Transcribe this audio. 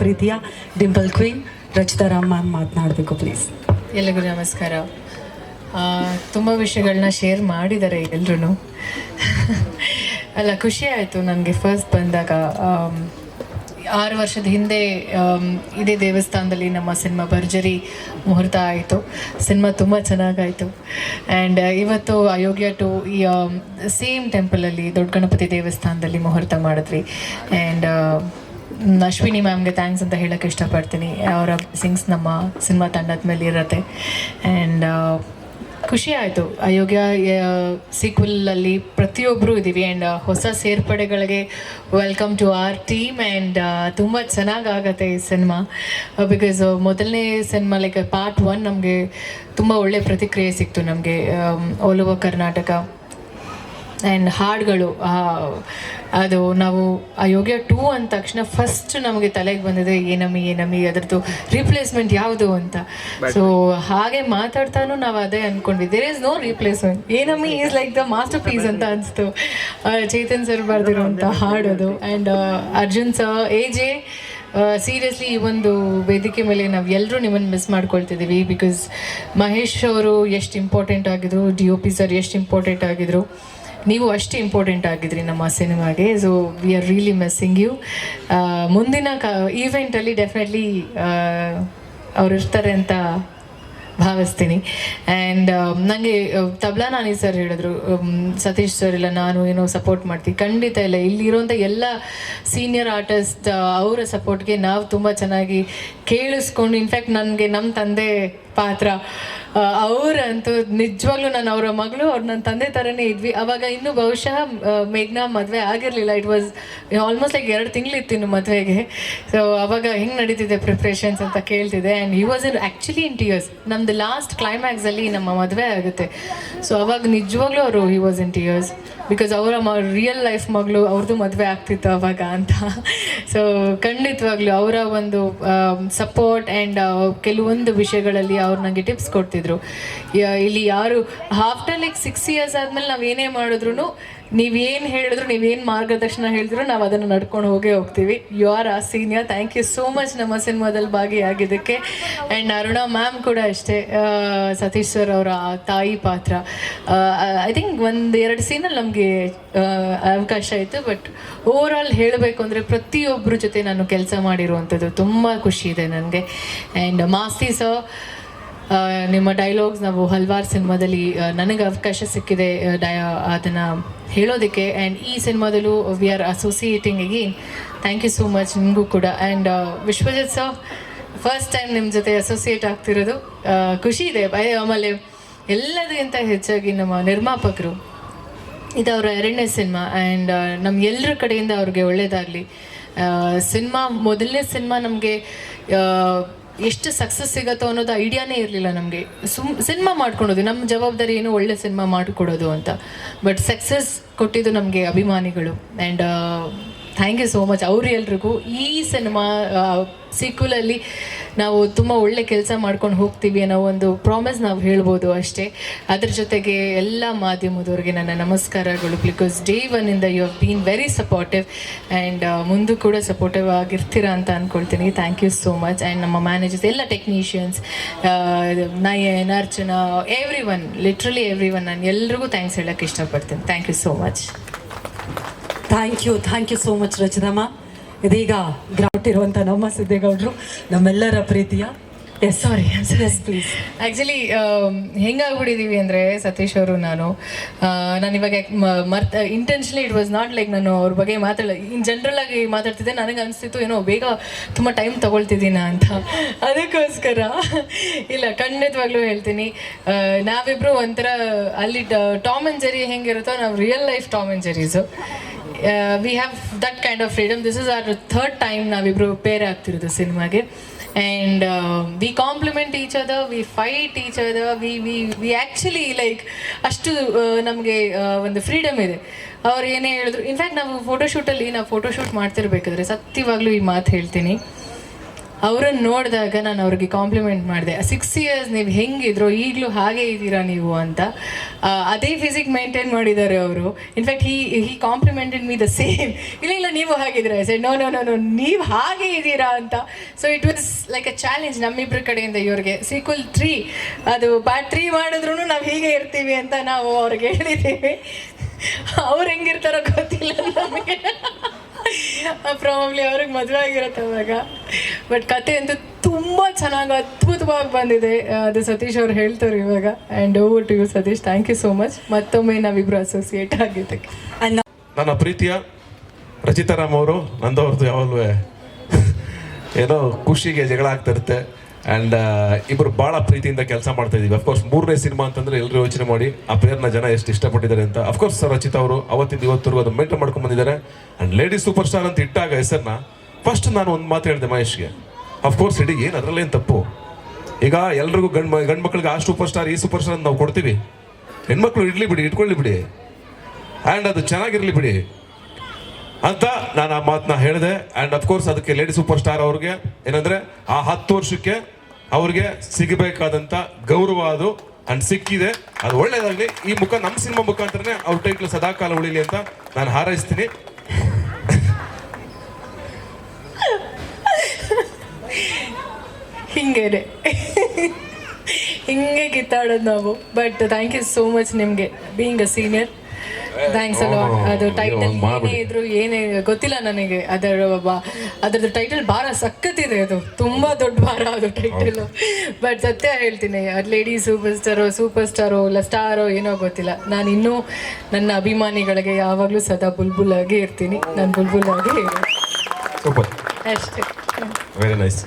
ಪ್ರೀತಿಯ dimple queen, Rachita Ram ma'am ಮಾತನಾಡಬೇಕು please ಎಲ್ಲರಿಗೂ ನಮಸ್ಕಾರ. ತುಂಬ ವಿಷಯಗಳನ್ನ ಶೇರ್ ಮಾಡಿದ್ದಾರೆ ಎಲ್ಲರೂ ಅಲ್ಲ, ಖುಷಿ ಆಯಿತು ನನಗೆ ಫಸ್ಟ್ ಬಂದಾಗ ಆರು ವರ್ಷದ ಹಿಂದೆ ಇದೇ ದೇವಸ್ಥಾನದಲ್ಲಿ ನಮ್ಮ ಸಿನಿಮಾ ಭರ್ಜರಿ ಮುಹೂರ್ತ ಆಯಿತು. ಸಿನಿಮಾ ತುಂಬ ಚೆನ್ನಾಗಾಯಿತು. ಆ್ಯಂಡ್ ಇವತ್ತು ಅಯೋಗ್ಯ ಟು ಈ ಸೇಮ್ ಟೆಂಪಲಲ್ಲಿ ದೊಡ್ಡ ಗಣಪತಿ ದೇವಸ್ಥಾನದಲ್ಲಿ ಮುಹೂರ್ತ ಮಾಡಿದ್ವಿ. ಆ್ಯಂಡ್ ಅಶ್ವಿನಿ ಮ್ಯಾಮ್ಗೆ ಥ್ಯಾಂಕ್ಸ್ ಅಂತ ಹೇಳಕ್ಕೆ ಇಷ್ಟಪಡ್ತೀನಿ. ಅವರ ಸಿಂಗ್ಸ್ ನಮ್ಮ ಸಿನಿಮಾ ತಂಡದ ಮೇಲೆ ಇರುತ್ತೆ. ಆ್ಯಂಡ್ ಖುಷಿ ಆಯಿತು. ಅಯೋಗ್ಯ ಸೀಕ್ವಲಲ್ಲಿ ಪ್ರತಿಯೊಬ್ಬರು ಇದ್ದೀವಿ ಆ್ಯಂಡ್ ಹೊಸ ಸೇರ್ಪಡೆಗಳಿಗೆ welcome to our team and ತುಂಬ ಚೆನ್ನಾಗಾಗತ್ತೆ ಈ ಸಿನಿಮಾ. ಬಿಕಾಸ್ ಮೊದಲನೇ ಸಿನಿಮಾ ಲೈಕ್ ಪಾರ್ಟ್ ಒನ್ ನಮಗೆ ತುಂಬ ಒಳ್ಳೆ ಪ್ರತಿಕ್ರಿಯೆ ಸಿಕ್ತು ನಮಗೆ. ಆಲ್ ಓವರ್ ಕರ್ನಾಟಕ ಆ್ಯಂಡ್ ಹಾಡುಗಳು ಅದು ನಾವು ಆ ಯೋಗ್ಯ ಟೂ ಅಂದ ತಕ್ಷಣ ಫಸ್ಟ್ ನಮಗೆ ತಲೆಗೆ ಬಂದಿದೆ ಏನಮ್ಮಿ ಏನಮ್ಮಿ ಅದರದ್ದು ರಿಪ್ಲೇಸ್ಮೆಂಟ್ ಯಾವುದು ಅಂತ. ಸೊ ಹಾಗೆ ಮಾತಾಡ್ತಾನು ನಾವು ಅದೇ ಅಂದ್ಕೊಂಡ್ವಿ ದೇರ್ ಇಸ್ ನೋ ರಿಪ್ಲೇಸ್ಮೆಂಟ್ ಏನಮ್ಮಿ is like the masterpiece ಅಂತ ಅನಿಸ್ತು. ಚೇತನ್ ಸರ್ ಬರೆದಿರುವಂಥ ಹಾಡೋದು. And Arjun sir A J seriously ಈ ಒಂದು ವೇದಿಕೆ ಮೇಲೆ ನಾವು ಎಲ್ಲರೂ ನಿಮ್ಮನ್ನು ಮಿಸ್ ಮಾಡ್ಕೊಳ್ತಿದ್ದೀವಿ ಬಿಕಾಸ್ ಮಹೇಶ್ ಅವರು ಎಷ್ಟು ಇಂಪಾರ್ಟೆಂಟ್ ಆಗಿದ್ರು ಡಿ ಒ ಪಿ ಸರ್ ಎಷ್ಟು ಇಂಪಾರ್ಟೆಂಟ್ ಆಗಿದ್ರು. ನೀವು ಅಷ್ಟೇ ಇಂಪಾರ್ಟೆಂಟ್ ಆಗಿದ್ರಿ ನಮ್ಮ ಸಿನಿಮಾಗೆ. So we are really missing you ಮುಂದಿನ ಕ ಈವೆಂಟಲ್ಲಿ ಡೆಫಿನೆಟ್ಲಿ ಅವ್ರು ಇರ್ತಾರೆ ಅಂತ ಭಾವಿಸ್ತೀನಿ. ಆ್ಯಂಡ್ ನನಗೆ ತಬ್ಲಾ ನಾನಿ ಸರ್ ಹೇಳಿದ್ರು ಸತೀಶ್ ಸರ್ ಇಲ್ಲ, ನಾನು ಏನೋ ಸಪೋರ್ಟ್ ಮಾಡ್ತೀನಿ ಖಂಡಿತ ಇಲ್ಲ. ಇಲ್ಲಿರುವಂಥ ಎಲ್ಲ ಸೀನಿಯರ್ ಆರ್ಟಿಸ್ಟ್ ಅವರ ಸಪೋರ್ಟ್ಗೆ ನಾವು ತುಂಬ ಚೆನ್ನಾಗಿ ಕೇಳಿಸ್ಕೊಂಡು ಇನ್ಫ್ಯಾಕ್ಟ್ ನನಗೆ ನಮ್ಮ ತಂದೆ ಪಾತ್ರ. ಅವರಂತೂ ನಿಜವಾಗ್ಲೂ ನಾನು ಅವರ ಮಗಳು, ಅವ್ರು ನನ್ನ ತಂದೆ ಥರನೇ ಇದ್ವಿ. ಅವಾಗ ಇನ್ನೂ ಬಹುಶಃ ಮೇಘ್ನಾ ಮದುವೆ ಆಗಿರಲಿಲ್ಲ. ಇಟ್ ವಾಸ್ ಆಲ್ಮೋಸ್ಟ್ ಲೈಕ್ ಎರಡು ತಿಂಗಳಿತ್ತು ಇನ್ನು ಮದುವೆಗೆ. ಸೊ ಅವಾಗ ಹೆಂಗೆ ನಡೀತಿದೆ ಪ್ರಿಪ್ರೇಷನ್ಸ್ ಅಂತ ಕೇಳ್ತಿದೆ and he was in actually in tears ನಮ್ದು ಲಾಸ್ಟ್ ಕ್ಲೈಮ್ಯಾಕ್ಸಲ್ಲಿ ನಮ್ಮ ಮದುವೆ ಆಗುತ್ತೆ. ಸೊ ಅವಾಗ ನಿಜವಾಗ್ಲೂ ಅವರು he was in tears because ಅವರ ಮ ರಿಯಲ್ ಲೈಫ್ ಮಗಳು ಅವ್ರದ್ದು ಮದುವೆ ಆಗ್ತಿತ್ತು ಅವಾಗ ಅಂತ. ಸೊ ಖಂಡಿತವಾಗ್ಲೂ ಅವರ ಒಂದು ಸಪೋರ್ಟ್ ಆ್ಯಂಡ್ ಕೆಲವೊಂದು ವಿಷಯಗಳಲ್ಲಿ ಅವ್ರು ನನಗೆ ಟಿಪ್ಸ್ ಕೊಡ್ತಿದ್ರು. ಇಲ್ಲಿ ಯಾರು ಆಫ್ಟರ್ ಲೈಕ್ ಸಿಕ್ಸ್ ಇಯರ್ಸ್ ಆದಮೇಲೆ ನಾವು ಏನೇ ಮಾಡಿದ್ರು ನೀವೇನು ಹೇಳಿದ್ರು, ನೀವೇನು ಮಾರ್ಗದರ್ಶನ ಹೇಳಿದ್ರು, ನಾವು ಅದನ್ನು ನಡ್ಕೊಂಡು ಹೋಗೇ ಹೋಗ್ತೀವಿ. You are a senior thank you so much ನಮ್ಮ ಸಿನಿಮಾದಲ್ಲಿ ಭಾಗಿಯಾಗಿದ್ದಕ್ಕೆ. ಆ್ಯಂಡ್ ಅರುಣಾ ಮ್ಯಾಮ್ ಕೂಡ ಅಷ್ಟೇ. ಸತೀಶ್ ಸರ್ ಅವರ ತಾಯಿ ಪಾತ್ರ. ಐ ಥಿಂಕ್ ಒಂದು ಎರಡು ಸೀನಲ್ಲಿ ನಮಗೆ ಅವಕಾಶ ಆಯಿತು. ಬಟ್ ಓವರ್ ಆಲ್ ಹೇಳಬೇಕು ಅಂದರೆ ಪ್ರತಿಯೊಬ್ಬರ ಜೊತೆ ನಾನು ಕೆಲಸ ಮಾಡಿರುವಂಥದ್ದು ತುಂಬ ಖುಷಿ ಇದೆ ನನಗೆ. ಆ್ಯಂಡ್ ಮಾಸ್ತಿ ಸರ್ ನಿಮ್ಮ ಡೈಲಾಗ್ಸ್ ನಾವು ಹಲ್ವಾರ್ ಸಿನಿಮಾದಲ್ಲಿ ನನಗೆ ಅವಕಾಶ ಸಿಕ್ಕಿದೆ ಡಯ, ಅದನ್ನು ಹೇಳೋದಕ್ಕೆ. ಆ್ಯಂಡ್ ಈ ಸಿನಿಮಾದಲ್ಲೂ we are associating again thank you so much ನಿಮಗೂ ಕೂಡ. And Vishwajit sir first time ನಿಮ್ಮ ಜೊತೆ ಅಸೋಸಿಯೇಟ್ ಆಗ್ತಿರೋದು ಖುಷಿ ಇದೆ. ಆಮೇಲೆ ಎಲ್ಲದಕ್ಕಿಂತ ಹೆಚ್ಚಾಗಿ ನಮ್ಮ ನಿರ್ಮಾಪಕರು. ಇದು ಅವರ ಎರಡನೇ ಸಿನಿಮಾ. ಆ್ಯಂಡ್ ನಮ್ಮ ಎಲ್ಲರ ಕಡೆಯಿಂದ ಅವ್ರಿಗೆ ಒಳ್ಳೆಯದಾಗಲಿ ಸಿನಿಮಾ, ಮೊದಲನೇ ಸಿನಿಮಾ ನಮಗೆ ಎಷ್ಟು ಸಕ್ಸಸ್ ಸಿಗತ್ತೋ ಅನ್ನೋದು ಐಡಿಯಾನೇ ಇರಲಿಲ್ಲ ನಮಗೆ. ಸುಮ್ ಸಿನಿಮಾ ಮಾಡ್ಕೊಳೋದು ನಮ್ಮ ಜವಾಬ್ದಾರಿ ಏನು ಒಳ್ಳೆ ಸಿನಿಮಾ ಮಾಡಿಕೊಡೋದು ಅಂತ. ಬಟ್ ಸಕ್ಸಸ್ ಕೊಟ್ಟಿದ್ದು ನಮಗೆ ಅಭಿಮಾನಿಗಳು. And thank you so much ಅವ್ರು ಎಲ್ರಿಗೂ ಈ ಸಿನಿಮಾ ಸೀಕ್ವಲಲ್ಲಿ ನಾವು ತುಂಬ ಒಳ್ಳೆ ಕೆಲಸ ಮಾಡ್ಕೊಂಡು ಹೋಗ್ತೀವಿ ಅನ್ನೋ ಒಂದು ಪ್ರಾಮಿಸ್ ನಾವು ಹೇಳ್ಬೋದು ಅಷ್ಟೇ. ಅದ್ರ ಜೊತೆಗೆ ಎಲ್ಲ ಮಾಧ್ಯಮದವ್ರಿಗೆ ನನ್ನ ನಮಸ್ಕಾರಗಳು because day ಒನ್ನಿಂದ you have been very supportive and ಮುಂದೂ ಕೂಡ ಸಪೋರ್ಟಿವ್ ಆಗಿರ್ತೀರಾ ಅಂತ ಅಂದ್ಕೊಳ್ತೀನಿ thank you so much and ನಮ್ಮ ಮ್ಯಾನೇಜರ್ಸ್ ಎಲ್ಲ technicians Nayan, Archana everyone literally everyone ನಾನು ಎಲ್ರಿಗೂ ಥ್ಯಾಂಕ್ಸ್ ಹೇಳೋಕ್ಕೆ ಇಷ್ಟಪಡ್ತೀನಿ. Thank you so much thank you thank you so much ರಚಿತಮ್ಮ ಇದೀಗ ಗ್ರೌಟ್ ಇರುವಂಥ ನಮ್ಮ ಸಿದ್ದೇಗೌಡರು, ನಮ್ಮೆಲ್ಲರ ಪ್ರೀತಿಯ. Yes sorry yes please actually ಹೆಂಗಾಗ್ಬಿಟ್ಟಿದ್ದೀವಿ ಅಂದರೆ ಸತೀಶ್ ಅವರು, ನಾನು ನಾನು ಇವಾಗ ಮರ್ತ intentionally it was not like ನಾನು ಅವ್ರ ಬಗ್ಗೆ ಮಾತಾಡ ಇನ್ ಜನರಲ್ ಆಗಿ ಮಾತಾಡ್ತಿದ್ದೆ, ನನಗೆ ಅನಿಸ್ತಿತ್ತು, ಏನೋ ಬೇಗ ತುಂಬ ಟೈಮ್ ತೊಗೊಳ್ತಿದ್ದೀನ ಅಂತ. ಅದಕ್ಕೋಸ್ಕರ, ಇಲ್ಲ, ಖಂಡಿತವಾಗ್ಲೂ ಹೇಳ್ತೀನಿ. ನಾವಿಬ್ಬರು ಒಂಥರ ಅಲ್ಲಿ ಟಾಮ್ ಆ್ಯಂಡ್ ಜೆರಿ ಹೆಂಗಿರುತ್ತೋ, ನಾವು real life Tom and Jerrys we have that kind of freedom this is our third time ನಾವಿಬ್ರು ಪೇರ್ ಆಗ್ತಿರೋದು ಸಿನಿಮಾಗೆ and we compliment each other we fight each other we we we actually like ಅಷ್ಟು ನಮಗೆ ಒಂದು freedom ಇದೆ. ಅವ್ರು ಏನೇ ಹೇಳಿದ್ರು ಇನ್ಫ್ಯಾಕ್ಟ್ ನಾವು ಫೋಟೋಶೂಟಲ್ಲಿ ನಾವು ಫೋಟೋಶೂಟ್ ಮಾಡ್ತಿರ್ಬೇಕಾದ್ರೆ ಸತ್ಯವಾಗ್ಲೂ ಈ ಮಾತು ಹೇಳ್ತೀನಿ. ಅವರನ್ನು ನೋಡಿದಾಗ ನಾನು ಅವ್ರಿಗೆ ಕಾಂಪ್ಲಿಮೆಂಟ್ ಮಾಡಿದೆ. ಸಿಕ್ಸ್ ಇಯರ್ಸ್ ನೀವು ಹೆಂಗಿದ್ರು? ಈಗಲೂ ಹಾಗೆ ಇದ್ದೀರಾ ನೀವು? ಅಂತ. ಅದೇ ಫಿಸಿಕ್ ಮೇಂಟೈನ್ ಮಾಡಿದ್ದಾರೆ ಅವರು. In fact he he complimented me the same ಇಲ್ಲ ಇಲ್ಲ, ನೀವು ಹಾಗಿದ್ರೆ. Sir no no no no ನೀವು ಹಾಗೆ ಇದ್ದೀರಾ? ಅಂತ. So it was like a challenge ನಮ್ಮಿಬ್ಬರ ಕಡೆಯಿಂದ ಇವ್ರಿಗೆ. ಸೀಕ್ವಲ್ ತ್ರೀ ಅದು ಪಾರ್ಟ್ ತ್ರೀ ಮಾಡಿದ್ರು ನಾವು ಹೀಗೆ ಇರ್ತೀವಿ ಅಂತ ನಾವು ಅವ್ರಿಗೆ ಹೇಳಿದ್ದೀವಿ ಅವ್ರು ಹೆಂಗಿರ್ತಾರೋ ಗೊತ್ತಿಲ್ಲ ನಮಗೆ. ಪ್ರಾಬಬ್ಲಿ ಅವ್ರಿಗೆ ಮದುವೆ ಆಗಿರುತ್ತೆ ಅವಾಗ. ಬಟ್ ಕತೆ ಅಂತ ತುಂಬ ಚೆನ್ನಾಗಿ ಅದ್ಭುತವಾಗಿ ಬಂದಿದೆ. ಅದು ಸತೀಶ್ ಅವ್ರು ಹೇಳ್ತಾರೆ ಇವಾಗ. And over to you Satish. Thank you so much ಮತ್ತೊಮ್ಮೆ ನಾವಿಬ್ರು ಅಸೋಸಿಯೇಟ್ ಆಗಿದ್ದಕ್ಕೆ. ಅಂಡ್ ನನ್ನ ಪ್ರೀತಿಯ ರಚಿತಾರಾಮ್ ಅವರು ನಂದವ್ರದ್ದು ಯಾವಾಗಲೂ ಏನೋ ಖುಷಿಗೆ ಜಗಳ ಆಗ್ತಾ ಇರುತ್ತೆ. ಆ್ಯಂಡ್ ಇಬ್ಬರು ಭಾಳ ಪ್ರೀತಿಯಿಂದ ಕೆಲಸ ಮಾಡ್ತಾ ಇದೀವಿ ಅಫ್ಕೋರ್ಸ್ ಮೂರನೇ ಸಿನಿಮಾ ಅಂತಂದ್ರೆ ಎಲ್ಲರೂ ಯೋಚನೆ ಮಾಡಿ ಆ ಪ್ಲೇರ್ನ ಜನ ಎಷ್ಟು ಇಷ್ಟಪಟ್ಟಿದ್ದಾರೆ ಅಂತ. ಅಫ್ಕೋರ್ಸ್ ರಚಿತಾ ಅವರು ಅವತ್ತಿಂದ ಇವತ್ತರೆಗೂ ಅದು ಮೇಂಟೈನ್ ಮಾಡ್ಕೊಂಡು ಬಂದಿದ್ದಾರೆ. ಆ್ಯಂಡ್ ಲೇಡಿ ಸೂಪರ್ ಸ್ಟಾರ್ ಅಂತ ಇಟ್ಟಾಗ ಹೆಸರನ್ನ ಫಸ್ಟ್ ನಾನು ಒಂದು ಮಾತು ಹೇಳಿದೆ ಮಹೇಶ್ಗೆ. ಅಫ್ಕೋರ್ಸ್ ಇಡೀ ಏನು ಅದರಲ್ಲೇನು ತಪ್ಪು? ಈಗ ಎಲ್ರಿಗೂ ಗಂಡು ಗಂಡು ಮಕ್ಳಿಗೆ ಆ ಸೂಪರ್ ಸ್ಟಾರ್ ಈ ಸೂಪರ್ ಸ್ಟಾರ್ ನಾವು ಕೊಡ್ತೀವಿ. ಹೆಣ್ಮಕ್ಳು ಇಡ್ಲಿ ಬಿಡಿ, ಇಟ್ಕೊಳ್ಳಿ ಬಿಡಿ. ಆ್ಯಂಡ್ ಅದು ಚೆನ್ನಾಗಿರಲಿ ಬಿಡಿ. ಅಂತ ನಾನು ಆ ಮಾತನ್ನ ಹೇಳಿದೆ. ಆ್ಯಂಡ್ ಅಫ್ಕೋರ್ಸ್ ಅದಕ್ಕೆ ಲೇಡಿ ಸೂಪರ್ ಸ್ಟಾರ್ ಅವ್ರಿಗೆ ಏನಂದರೆ, ಆ ಹತ್ತು ವರ್ಷಕ್ಕೆ ಅವ್ರಿಗೆ ಸಿಗಬೇಕಾದಂಥ ಗೌರವ ಅದು ಅಂಡ್ ಸಿಕ್ಕಿದೆ. ಅದು ಒಳ್ಳೆಯದಾಗಲಿ ಈ ಮುಖ ನಮ್ಮ ಸಿನಿಮಾ ಮುಖಾಂತರನೇ ಅವ್ರ ಟೈಟ್ಲ್ ಸದಾಕಾಲ ಉಳಿಲಿ ಅಂತ ನಾನು ಹಾರೈಸ್ತೀನಿ. ಹಿಂಗೇನೆ ಹಿಂಗೆ ಕಿತ್ತಾಡೋದು ನಾವು. But thank you so much ನಿಮಗೆ ಬೀಯಿಂಗ್ ಅ ಸೀನಿಯರ್ ಥ್ಯಾಂಕ್ಸ್ ಅಲ್ಲ Oh, ಅದು ಟೈಟಲ್ ಏನೇ ಇದ್ರು ಏನೇ ಗೊತ್ತಿಲ್ಲ ನನಗೆ. ಅದರ ಅದರದ್ದು ಅದ್ರದ್ದು ಟೈಟಲ್ ಭಾರ ಸಖತ್ತಿದೆ ಅದು. ತುಂಬ ದೊಡ್ಡ ಭಾರ ಅದು ಟೈಟಲ್ ಬಟ್ ಸತ್ಯ ಹೇಳ್ತೀನಿ ಅದು ಲೇಡಿ ಸೂಪರ್ ಸ್ಟಾರೋ ಸೂಪರ್ ಸ್ಟಾರೋ ಇಲ್ಲ ಸ್ಟಾರೋ ಏನೋ ಗೊತ್ತಿಲ್ಲ. ನಾನು ಇನ್ನೂ ನನ್ನ ಅಭಿಮಾನಿಗಳಿಗೆ ಯಾವಾಗಲೂ ಸದಾ ಬುಲ್ಬುಲ್ ಆಗಿ ಇರ್ತೀನಿ. ನಾನು ಬುಲ್ಬುಲ್ ಆಗಿ ಅಷ್ಟೇ. Very nice